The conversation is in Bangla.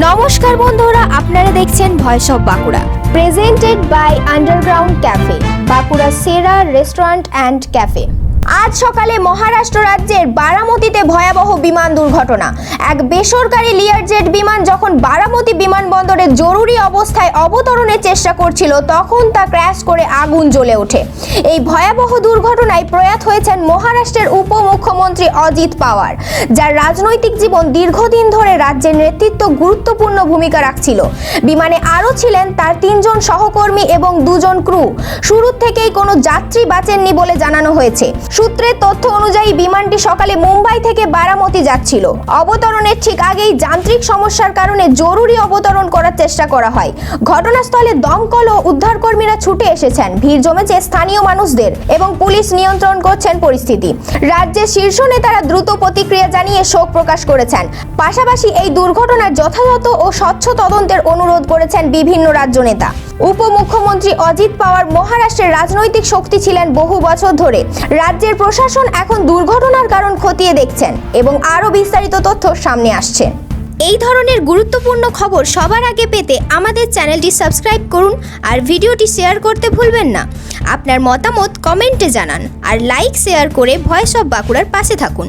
নমস্কার বন্ধুরা, আপনারা দেখছেন voice of Bankura presented by underground cafe Bankura সেরা রেস্টুরেন্ট অ্যান্ড ক্যাফে আজ সকালে মহারাষ্ট্র রাজ্যের বারামতিতে ভয়াবহ বিমান দুর্ঘটনা। এক বেসরকারি লিয়ারজেট বিমান যখন বারামতি বিমানবন্দরে জরুরি অবস্থায় অবতরণের চেষ্টা করছিল, তখন তা ক্র্যাশ করে আগুন জ্বলে ওঠে। এই ভয়াবহ দুর্ঘটনায় প্রয়াত হয়েছেন মহারাষ্ট্রের উপমুখ্যমন্ত্রী অজিত পাওয়ার, যার রাজনৈতিক জীবন দীর্ঘদিন ধরে রাজ্যের নেতৃত্ব গুরুত্বপূর্ণ ভূমিকা রাখছিল। বিমানে আরও ছিলেন তার তিনজন সহকর্মী এবং দুজন ক্রু। শুরু থেকেই কোনো যাত্রী বাঁচেননি বলে জানানো হয়েছে। সূত্রের তথ্য অনুযায়ী বিমানটি সকালে মুম্বাই থেকে বারামতি যাচ্ছিল। অবতরণের ঠিক আগেই যান্ত্রিক সমস্যার কারণে জরুরি অবতরণ করার চেষ্টা করা হয়। ঘটনাস্থলে দমকল ও উদ্ধারকর্মীরা ছুটে এসেছেন। ভিড় জমেছে স্থানীয় মানুষদের এবং পুলিশ নিয়ন্ত্রণ করছেন পরিস্থিতি। রাজ্যের শীর্ষ নেতারা দ্রুত প্রতিক্রিয়া জানিয়ে শোক প্রকাশ করেছেন। পাশাপাশি এই দুর্ঘটনার যথাযথ ও স্বচ্ছ তদন্তের অনুরোধ করেছেন বিভিন্ন রাজ্য নেতা। উপমুখ্যমন্ত্রী অজিত পাওয়ার মহারাষ্ট্রের রাজনৈতিক শক্তি ছিলেন বহু বছর ধরে। রাজ্যের প্রশাসন এখন দুর্ঘটনার কারণ খতিয়ে দেখছেন এবং আরও বিস্তারিত তথ্য সামনে আসছে। এই ধরনের গুরুত্বপূর্ণ খবর সবার আগে পেতে আমাদের চ্যানেলটি সাবস্ক্রাইব করুন আর ভিডিওটি শেয়ার করতে ভুলবেন না। আপনার মতামত কমেন্টে জানান আর লাইক শেয়ার করে ভয়েস অফ বাঁকুড়ার পাশে থাকুন।